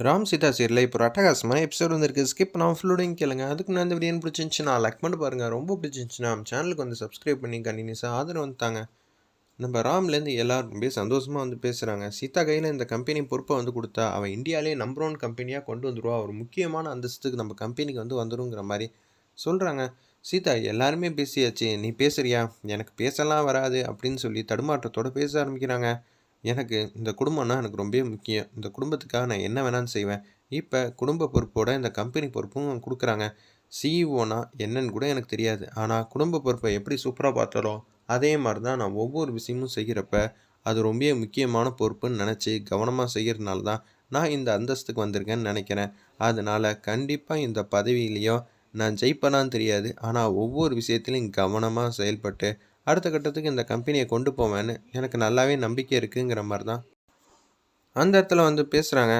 ராம் சீதா சீரில் இப்போ அட்டகாசமான எபிசோட் வந்திருக்கு. ஸ்கிப் நான் ஃபுல்லோடையும் கேளுங்க. அதுக்கு நான் இந்த வீடியோ பிடிச்சிருந்துச்சுன்னா லைக் பண்ணி பாருங்கள் ரொம்ப பிடிச்சிருந்துச்சுன்னா நம்ம சேனலுக்கு வந்து சப்ஸ்கிரைப் பண்ணி கண்டினியூஸாக ஆதரவு வந்துட்டாங்க நம்ம ராம்லேருந்து எல்லாரும் ரொம்ப சந்தோஷமாக வந்து பேசுகிறாங்க சீதா கையில் இந்த கம்பெனி பொறுப்பை வந்து கொடுத்தா அவன் இந்தியாவிலே நம்பர் ஒன் கம்பெனியாக கொண்டு வந்துருவா. ஒரு முக்கியமான அந்தஸ்துக்கு நம்ம கம்பெனிக்கு வந்து வந்துருங்கிற மாதிரி சொல்கிறாங்க சீதா எல்லாருமே பேசியாச்சு நீ பேசுறியா? எனக்கு பேசலாம் வராது அப்படின்னு சொல்லி தடுமாற்றத்தோடு பேச ஆரம்பிக்கிறாங்க. எனக்கு இந்த குடும்பம்னா எனக்கு ரொம்ப முக்கியம். இந்த குடும்பத்துக்காக நான் என்ன வேணாலும் செய்வேன். இப்போ குடும்ப பொறுப்போட இந்த கம்பெனி பொறுப்பும் கொடுக்குறாங்க. சிஇஓனா என்னன்னு கூட எனக்கு தெரியாது. ஆனால் குடும்ப பொறுப்பை எப்படி சூப்பராக பார்த்தாலோ அதே மாதிரி தான் நான் ஒவ்வொரு விஷயமும் செய்கிறப்ப அது ரொம்ப முக்கியமான பொறுப்புன்னு நினச்சி கவனமாக செய்கிறதுனால தான் நான் இந்த அந்தஸ்துக்கு வந்திருக்கேன்னு நினைக்கிறேன். அதனால் கண்டிப்பாக இந்த பதவியிலையும் நான் ஜெயிப்பேனான்னு தெரியாது. ஆனால் ஒவ்வொரு விஷயத்துலையும் கவனமாக செயல்பட்டு அடுத்த கட்டத்துக்கு இந்த கம்பெனியை கொண்டு போவேன்னு எனக்கு நல்லாவே நம்பிக்கை இருக்குங்கிற மாதிரி தான் அந்த இடத்துல வந்து பேசுகிறாங்க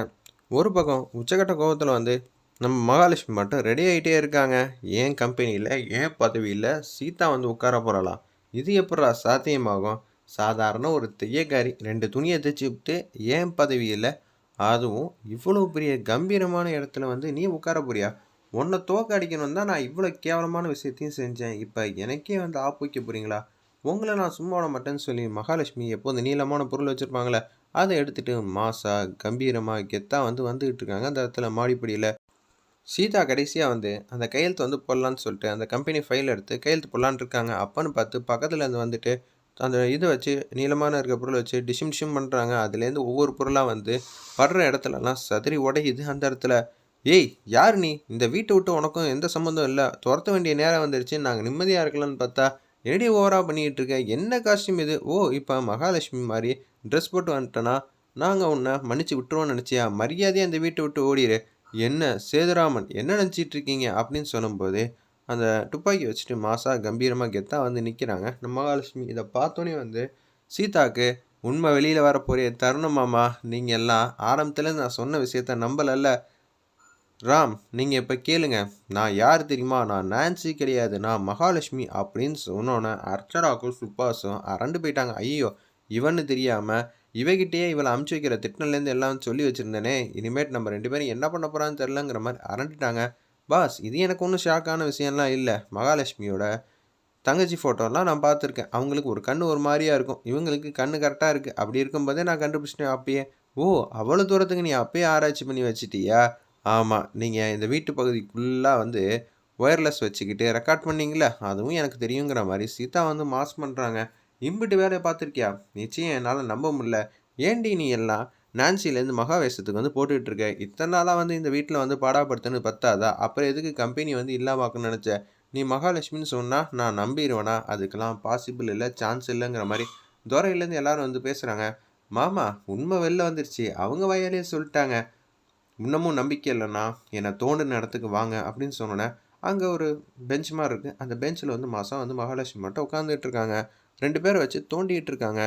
ஒரு பக்கம் உச்சக்கட்ட கோபத்தில் வந்து நம்ம மகாலட்சுமி மட்டும் ரெடி ஆகிட்டே இருக்காங்க. ஏன் கம்பெனியில் ஏன் பதவியில் சீதா வந்து உட்கார போகிறலாம் இது எப்படா சாத்தியமாகும்? சாதாரண ஒரு தையக்காரி ரெண்டு துணியை தைச்சி விட்டு ஏன் பதவியில் அதுவும் இவ்வளோ பெரிய கம்பீரமான இடத்துல வந்து நீ உட்கார போறியா? உன்னை தோக்க அடிக்கணும் தான் நான் இவ்வளோ கேவலமான விஷயத்தையும் செஞ்சேன். இப்போ எனக்கே வந்து ஆப்பு வைக்க போகிறீங்களா உங்களை நான் சும்மா விட மாட்டேன்னு சொல்லி மகாலட்சுமி எப்போது நீளமான பொருள் வச்சுருப்பாங்களே அதை எடுத்துகிட்டு மாசா கம்பீரமாக கெத்தாக வந்து வந்துக்கிட்டு இருக்காங்க. அந்த இடத்துல மாடிப்படியில் சீதா கடைசியாக வந்து அந்த கையெழுத்து வந்து போடலான்னு சொல்லிட்டு அந்த கம்பெனி ஃபைல் எடுத்து கையெழுத்து போடலான்னு இருக்காங்க. அப்பன்னு பார்த்து பக்கத்தில் இருந்து வந்துட்டு அந்த இதை வச்சு நீளமான இருக்க பொருளை வச்சு டிஷிம் டிஷிம் பண்ணுறாங்க அதுலேருந்து ஒவ்வொரு பொருளாக வந்து படுற இடத்துலலாம் சதுரி உடையுது அந்த இடத்துல. ஏய் யார் நீ? இந்த வீட்டை விட்டு உனக்கும் எந்த சம்மந்தம் இல்லை. துரத்த வேண்டிய நேரம் வந்துருச்சு. நாங்கள் நிம்மதியாக இருக்கலாம்னு பார்த்தா என்னடி ஓவராக பண்ணிக்கிட்டு இருக்க? என்ன காஸ்டியூம் இது? ஓ இப்போ மகாலட்சுமி மாதிரி ட்ரெஸ் போட்டு வந்துட்டேனா? நாங்கள் உன்னை மன்னிச்சு விட்டுருவோம்னு நினச்சியா? மரியாதையாக அந்த வீட்டை விட்டு ஓடிடு என்ன சேதுராமன் என்ன நினச்சிட்டு இருக்கீங்க? அப்படின்னு சொல்லும்போது அந்த துப்பாக்கி வச்சுட்டு மாசா கம்பீரமாக கெத்தாக வந்து நிற்கிறாங்க நம்ம மகாலட்சுமி இதை பார்த்தோன்னே வந்து சீதாக்கு உண்மை வெளியில் வரப்போகிற தருணமாமா நீங்கள் எல்லாம் ஆரம்பத்தில் நான் சொன்ன விஷயத்த நம்பலல்ல. ராம் நீங்கள் இப்போ கேளுங்க. நான் யார் தெரியுமா? நான் நான்சி கிடையாது. நான் மகாலட்சுமி அப்படின்னு சொன்னோன்னே அர்ச்சனாக்கும் சுப்பாசும் அரண்டு போயிட்டாங்க. ஐயோ இவன்னு தெரியாமல் இவகிட்டயே இவளை அமுச்சு வைக்கிற திட்டம்லேருந்து எல்லாம் சொல்லி வச்சுருந்தேனே. இனிமேட் நம்ம ரெண்டு பேரும் என்ன பண்ண போகிறான்னு தெரிலங்கிற மாதிரி அரண்டுட்டாங்க. பாஸ் இது எனக்கு ஒன்றும் ஷாக்கான விஷயம்லாம் இல்லை. மகாலட்சுமியோட தங்கச்சி ஃபோட்டோலாம் நான் பார்த்துருக்கேன். அவங்களுக்கு ஒரு கண் ஒரு மாதிரியாக இருக்கும். இவங்களுக்கு கண் கரெக்டாக இருக்குது அப்படி இருக்கும்போதே நான் கண்டுபிடிச்சிட்டேன். அப்பயே ஓ அவ்வளோ தூரத்துக்கு நீ அப்பயே ஆராய்ச்சி பண்ணி வச்சிட்டியா? ஆமாம் நீங்கள் இந்த வீட்டு பகுதி ஃபுல்லாக வந்து ஒயர்லெஸ் வச்சுக்கிட்டு ரெக்கார்ட் பண்ணிங்களே அதுவும் எனக்கு தெரியுங்கிற மாதிரி சீதா வந்து மாஸ் பண்ணுறாங்க இம்பிட்டு வேலையை பார்த்துருக்கியா? நிச்சயம் என்னால் நம்ப முடியல. ஏண்டி நீ எல்லாம் நான்சிலேருந்து மகாவேஷத்துக்கு வந்து போட்டுக்கிட்டு இருக்க? இத்தனை நாளாக வந்து இந்த வீட்டில் வந்து பாடாப்படுத்துன்னு பத்தாதா? அப்புறம் எதுக்கு கம்பெனி வந்து இல்லாமாக்குன்னு நினச்ச? நீ மகாலட்சுமின்னு சொன்னால் நான் நம்பிடுவேனா அதுக்கெல்லாம் பாசிபிள் இல்லை சான்ஸ் இல்லைங்கிற மாதிரி துறையிலேருந்து எல்லாரும் வந்து பேசுகிறாங்க மாமா உண்மை வெளில வந்துருச்சு. அவங்க வயலே சொல்லிட்டாங்க. இன்னமும் நம்பிக்கை இல்லைண்ணா. என்னை தோண்டின இடத்துக்கு வாங்க அப்படின்னு சொன்னோன்னே அங்கே ஒரு பெஞ்ச் மாதிரி இருக்குது அந்த பெஞ்சில் வந்து மாதம் வந்து மகாலட்சுமி மட்டும் உட்காந்துட்டு இருக்காங்க. ரெண்டு பேரை வச்சு தோண்டிகிட்டு இருக்காங்க.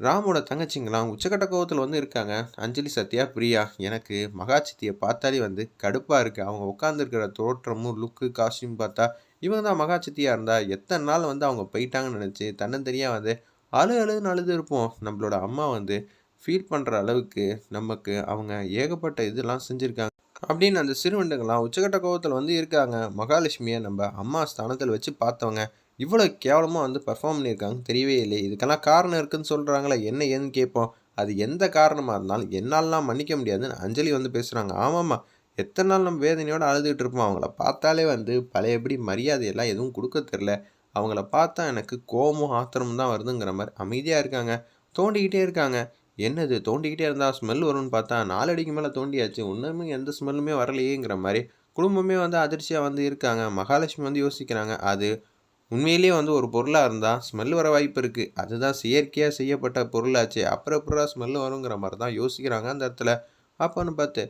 ராமோட தங்கச்சிங்களாம் உச்சக்கட்ட கோவத்தில் வந்து இருக்காங்க. அஞ்சலி சத்யா பிரியா எனக்கு மகாச்சித்தியை பார்த்தாலே வந்து கடுப்பாக இருக்குது அவங்க உட்காந்துருக்கிற தோற்றமும் லுக்கு காஸ்டியூம் பார்த்தா இவங்க தான் மகாச்சித்தியாக இருந்தால் எத்தனை நாள் வந்து அவங்க போயிட்டாங்கன்னு நினச்சி தன்னந்தனியாக வந்து அழு அழுதுன்னு அழுது இருப்போம். நம்மளோட அம்மா வந்து ஃபீல் பண்ணுற அளவுக்கு நமக்கு அவங்க ஏகப்பட்ட இதெல்லாம் செஞ்சுருக்காங்க. அப்படின்னு அந்த சிறுவண்டுங்களாம் உச்சக்கட்ட கோபத்தில் வந்து இருக்காங்க. மகாலட்சுமியை நம்ம அம்மா ஸ்தானத்தில் வச்சு பார்த்தவங்க இவ்வளோ கேவலமாக வந்து பர்ஃபார்ம் பண்ணியிருக்காங்க தெரியவே இல்லை இதுக்கெல்லாம் காரணம் இருக்குதுன்னு சொல்கிறாங்களே என்ன ஏன்னு கேட்போம். அது எந்த காரணமாக இருந்தாலும் என்னாலலாம் மன்னிக்க முடியாதுன்னு அஞ்சலி வந்து பேசுகிறாங்க ஆமாம்மா எத்தனை நாள் நம்ம வேதனையோடு அழுதுகிட்டு இருப்போம். அவங்கள பார்த்தாலே வந்து பழையபடி மரியாதையெல்லாம் எதுவும் கொடுக்க தெரில அவங்கள பார்த்தா எனக்கு கோபமும் ஆத்திரமும் தான் வருதுங்கிற மாதிரி அமைதியாக இருக்காங்க. தோண்டிக்கிட்டே இருக்காங்க. என்னது தோண்டிக்கிட்டே இருந்தால் ஸ்மெல் வரும்னு பார்த்தா நாலடிக்கு மேலே தோண்டியாச்சு. ஒன்றுமே எந்த ஸ்மெல்லுமே வரலையேங்கிற மாதிரி குடும்பமே வந்து அதிர்ச்சியாக வந்து இருக்காங்க. மகாலட்சுமி வந்து யோசிக்கிறாங்க அது உண்மையிலேயே வந்து ஒரு பொருளாக இருந்தால் ஸ்மெல் வர வாய்ப்பு இருக்குது அதுதான் செயற்கையாக செய்யப்பட்ட பொருளாச்சு. அப்புறம் அப்புறம் ஸ்மெல் வருங்கிற மாதிரி தான் யோசிக்கிறாங்க அந்த இடத்துல. அப்போன்னு பார்த்து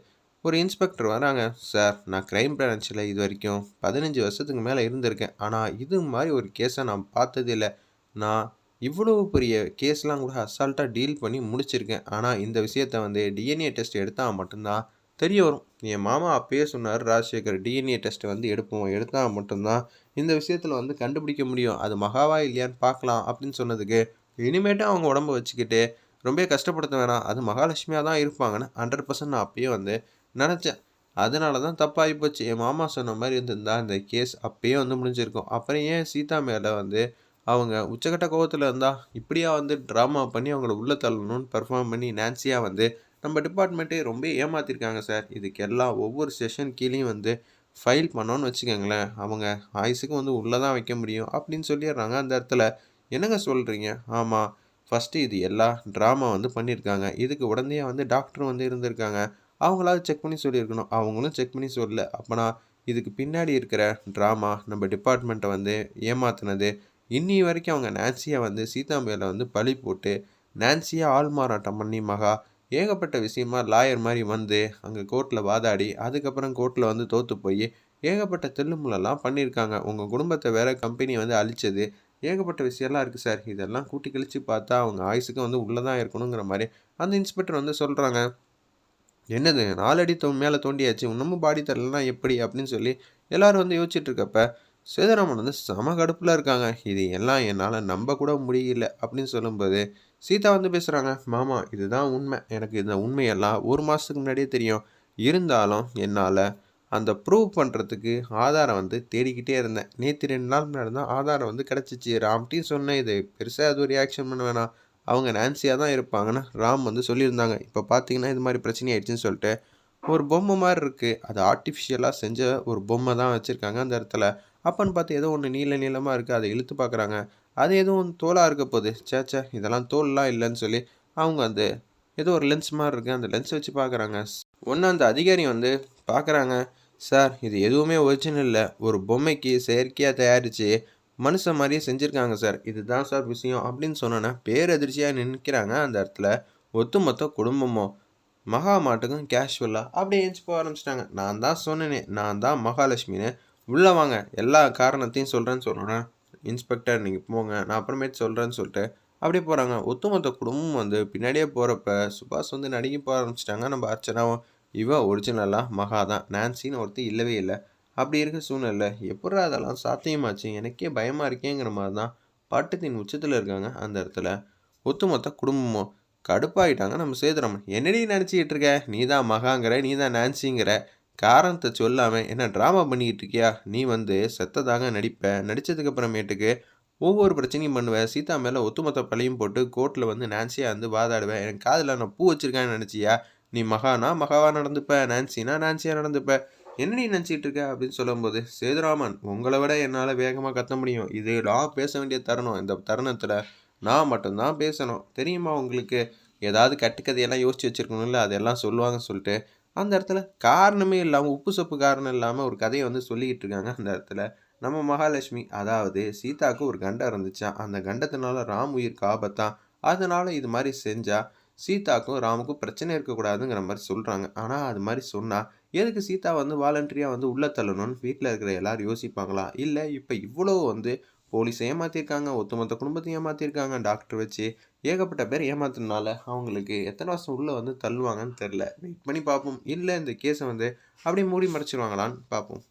ஒரு இன்ஸ்பெக்டர் வராங்க. சார் நான் க்ரைம் பிரான்ச்சில் இது வரைக்கும் பதினஞ்சு வருஷத்துக்கு மேலே இருந்திருக்கேன். ஆனால் இது மாதிரி ஒரு கேஸை நான் பார்த்ததில்லை. நான் இவ்வளோ பெரிய கேஸ்லாம் கூட அசால்ட்டாக டீல் பண்ணி முடிச்சிருக்கேன். ஆனால் இந்த விஷயத்த வந்து டிஎன்ஏ டெஸ்ட் எடுத்தால் மட்டும்தான் தெரிய வரும். என் மாமா அப்பயே சொன்னார் ராஜசேகர் டிஎன்ஏ டெஸ்ட் வந்து எடுப்போம். எடுத்தால் மட்டும்தான் இந்த விஷயத்தில் வந்து கண்டுபிடிக்க முடியும். அது மகாவா இல்லையான்னு பார்க்கலாம். அப்படின்னு சொன்னதுக்கு இனிமேட்டு அவங்க உடம்ப வச்சுக்கிட்டு ரொம்ப கஷ்டப்படுத்த வேணாம். அது மகாலட்சுமியாக தான் இருப்பாங்கன்னு ஹண்ட்ரட் பர்சன்ட் நான் அப்பயே வந்து நினச்சேன். அதனால தான் தப்பாகி போச்சு. என் மாமா சொன்ன மாதிரி இருந்திருந்தா இந்த கேஸ் அப்பயே வந்து முடிஞ்சிருக்கும். அப்புறம் ஏன் சீதா மேலே வந்து அவங்க உச்சக்கட்ட கோவத்தில் இருந்தால் இப்படியா வந்து ட்ராமா பண்ணி அவங்கள உள்ளே தள்ளணும்னு பர்ஃபார்ம் பண்ணி நான்சியாக வந்து நம்ம டிபார்ட்மெண்ட்டே ரொம்ப ஏமாற்றிருக்காங்க சார் இதுக்கெல்லாம் ஒவ்வொரு செஷன் கீழேயும் வந்து ஃபைல் பண்ணோன்னு வச்சுக்கோங்களேன். அவங்க ஆயுசுக்கு வந்து உள்ளே தான் வைக்க முடியும் அப்படின்னு சொல்லிடுறாங்க. அந்த இடத்துல என்னங்க சொல்கிறீங்க ஆமாம் ஃபஸ்ட்டு இது எல்லா ட்ராமா வந்து பண்ணியிருக்காங்க. இதுக்கு உடனே வந்து டாக்டர் வந்து இருந்திருக்காங்க. அவங்களாவது செக் பண்ணி சொல்லியிருக்கணும். அவங்களும் செக் பண்ணி சொல்லல. அப்போனா இதுக்கு பின்னாடி இருக்கிற ட்ராமா நம்ம டிபார்ட்மெண்ட்டை வந்து ஏமாத்தினது இன்னி வரைக்கும் அவங்க நான்சியை வந்து சீதா மேலே வந்து பழி போட்டு நான்சியை ஆள் மாறாட்டம் பண்ணி மகா ஏகப்பட்ட விஷயமா லாயர் மாதிரி வந்து அங்கே கோர்ட்டில் வாதாடி அதுக்கப்புறம் கோர்ட்டில் வந்து தோற்று போய் ஏகப்பட்ட தெல்லுமுலெல்லாம் பண்ணியிருக்காங்க. உங்கள் குடும்பத்தை வேற கம்பெனி வந்து அழிச்சது. ஏகப்பட்ட விஷயம்லாம் இருக்குது சார் இதெல்லாம் கூட்டி கழித்து பார்த்தா அவங்க ஆயுசுக்கு வந்து உள்ளே தான் இருக்கணுங்கிற மாதிரி அந்த இன்ஸ்பெக்டர் வந்து சொல்கிறாங்க என்னது நாலடி தோ மேலே தோண்டியாச்சு. இன்னமும் பாடி தரலன்னா எப்படி அப்படின்னு சொல்லி எல்லாரும் வந்து யோசிச்சுட்டு இருக்கப்ப சீதாராமன் வந்து செம கடுப்பில் இருக்காங்க. இது எல்லாம் என்னால் நம்ப கூட முடியல அப்படின்னு சொல்லும்போது சீதா வந்து பேசுகிறாங்க மாமா இதுதான் உண்மை. எனக்கு இந்த உண்மையெல்லாம் ஒரு மாதத்துக்கு முன்னாடியே தெரியும். இருந்தாலும் என்னால் அந்த ப்ரூவ் பண்ணுறதுக்கு ஆதாரம் வந்து தேடிக்கிட்டே இருந்தேன். நேற்று ரெண்டு நாள் முன்னாடி தான் ஆதாரம் வந்து கிடச்சிச்சு. ராம்கிட்டையும் சொன்னேன் இது பெருசாக அது ஒரு ரியாக்ஷன் பண்ண வேணாம். அவங்க நான்சியாக தான் இருப்பாங்கன்னு. ராம் வந்து சொல்லியிருந்தாங்க இப்போ பார்த்தீங்கன்னா இது மாதிரி பிரச்சனை ஆயிடுச்சுன்னு சொல்லிட்டு ஒரு பொம்மை மாதிரி இருக்குது அது ஆர்டிஃபிஷியலாக செஞ்ச ஒரு பொம்மை தான் வச்சுருக்காங்க அந்த இடத்துல. அப்பன்னு பார்த்து ஏதோ ஒன்று நீள நீளமாக இருக்குது அதை இழுத்து பார்க்குறாங்க. அது எதுவும் தோலாக இருக்க போகுது. சேச்சே இதெல்லாம் தோல்லாம் இல்லைன்னு சொல்லி அவங்க அந்த ஏதோ ஒரு லென்ஸ் மாதிரி இருக்குது அந்த லென்ஸ் வச்சு பார்க்குறாங்க. ஒன்று அந்த அதிகாரி வந்து பார்க்குறாங்க. சார் இது எதுவுமே ஒரிஜினல் இல்லை. ஒரு பொம்மைக்கு செயற்கையாக தயாரித்து மனுஷன் மாதிரியே செஞ்சுருக்காங்க சார். இதுதான் சார் விஷயம். அப்படின்னு சொன்னோன்னா பேரதிர்ச்சியாக நிற்கிறாங்க அந்த இடத்துல. ஒத்துமொத்த குடும்பமும். மகா மாட்டுக்கும் கேஷுவலாக அப்படியே ஏஞ்சி போக ஆரம்பிச்சிட்டாங்க. நான் தான் சொன்னேனே நான் தான் மகாலட்சுமின்னு. உள்ளே வாங்க எல்லா காரணத்தையும் சொல்கிறேன்னு சொல்கிறேன் இன்ஸ்பெக்டர் நீங்கள் போங்க நான் அப்புறமேட்டு சொல்கிறேன்னு சொல்லிட்டு அப்படியே போகிறாங்க ஒத்துமொத்த குடும்பம் வந்து பின்னாடியே போகிறப்ப சுபாஷ் வந்து நடிக்க போக ஆரம்பிச்சிட்டாங்க. நம்ம அர்ச்சனாவும் இவ ஒரிஜினலாக மகா தான். நான்சின்னு ஒருத்தர் இல்லவே இல்லை. அப்படி இருக்க சூழ்நிலை எப்படா அதெல்லாம் சாத்தியமாச்சு? எனக்கே பயமாக இருக்கேங்கிற மாதிரி தான் பாட்டுத்தின் உச்சத்தில் இருக்காங்க அந்த இடத்துல. ஒத்துமொத்த குடும்பமும் கடுப்பாயிட்டாங்க. நம்ம சேதுராமன் என்னடி நினச்சிக்கிட்டு இருக்க நீ தான் மகாங்கிற நீ தான் நான்சிங்கிற. காரணத்தை சொல்லாமல் என்ன ட்ராமா பண்ணிக்கிட்டு இருக்கியா நீ வந்து செத்ததாக நடிப்ப. நடித்ததுக்கப்புறமேட்டுக்கு ஒவ்வொரு பிரச்சனையும் பண்ணுவேன் சீதா மேலே ஒத்துமொத்த பழையும் போட்டு கோர்ட்டில் வந்து நான்சியாக வந்து வாதாடுவேன் எனக்கு காதில் நான் பூ வச்சுருக்கேன்னு நினச்சியா? நீ மகானா? மகாவாக நடந்துப்ப. நான்சினா நான்சியாக நடந்துப்ப. என்ன நீ நினச்சிட்டு இருக்க அப்படின்னு சொல்லும்போது சேதுராமன் உங்களை விட என்னால் வேகமாக கத்த முடியும். இது பேச வேண்டிய தருணம். இந்த தருணத்தில் நான் மட்டும்தான் பேசணும். தெரியுமா உங்களுக்கு? ஏதாவது கட்டுக்கதையெல்லாம் யோசிச்சு வச்சுருக்கணும்ல அதெல்லாம் சொல்லுவாங்கன்னு சொல்லிட்டு. அந்த இடத்துல காரணமே இல்லாமல் உப்பு சொப்பு காரணம் இல்லாமல் ஒரு கதையை வந்து சொல்லிக்கிட்டு இருக்காங்க. அந்த இடத்துல நம்ம மகாலட்சுமி அதாவது சீதாவுக்கு ஒரு கண்டம் இருந்துச்சான் அந்த கண்டத்தினால ராம் உயிருக்கு காபத்தான் அதனால் இது மாதிரி செஞ்சால் சீதாக்கும் ராமுக்கும் பிரச்சனை இருக்கக்கூடாதுங்கிற மாதிரி சொல்கிறாங்க ஆனால் அது மாதிரி சொன்னால் எதுக்கு சீதா வந்து வாலண்டரியாக வந்து உள்ளே தள்ளணும்னு வீட்டில் இருக்கிற எல்லாரும் யோசிப்பாங்களா? இல்லை இப்போ இவ்வளோ வந்து போலீஸ் ஏமாற்றிருக்காங்க ஒட்டுமொத்த குடும்பத்தையும் ஏமாற்றிருக்காங்க டாக்டர் வச்சு ஏகப்பட்ட பேர் ஏமாத்தினால அவங்களுக்கு எத்தனை வருஷம் உள்ளே வந்து தள்ளுவாங்கன்னு தெரில வெயிட் பண்ணி பார்ப்போம். இல்லை இந்த கேஸை வந்து அப்படியே மூடி மறைச்சிருவாங்களான்னு பார்ப்போம்.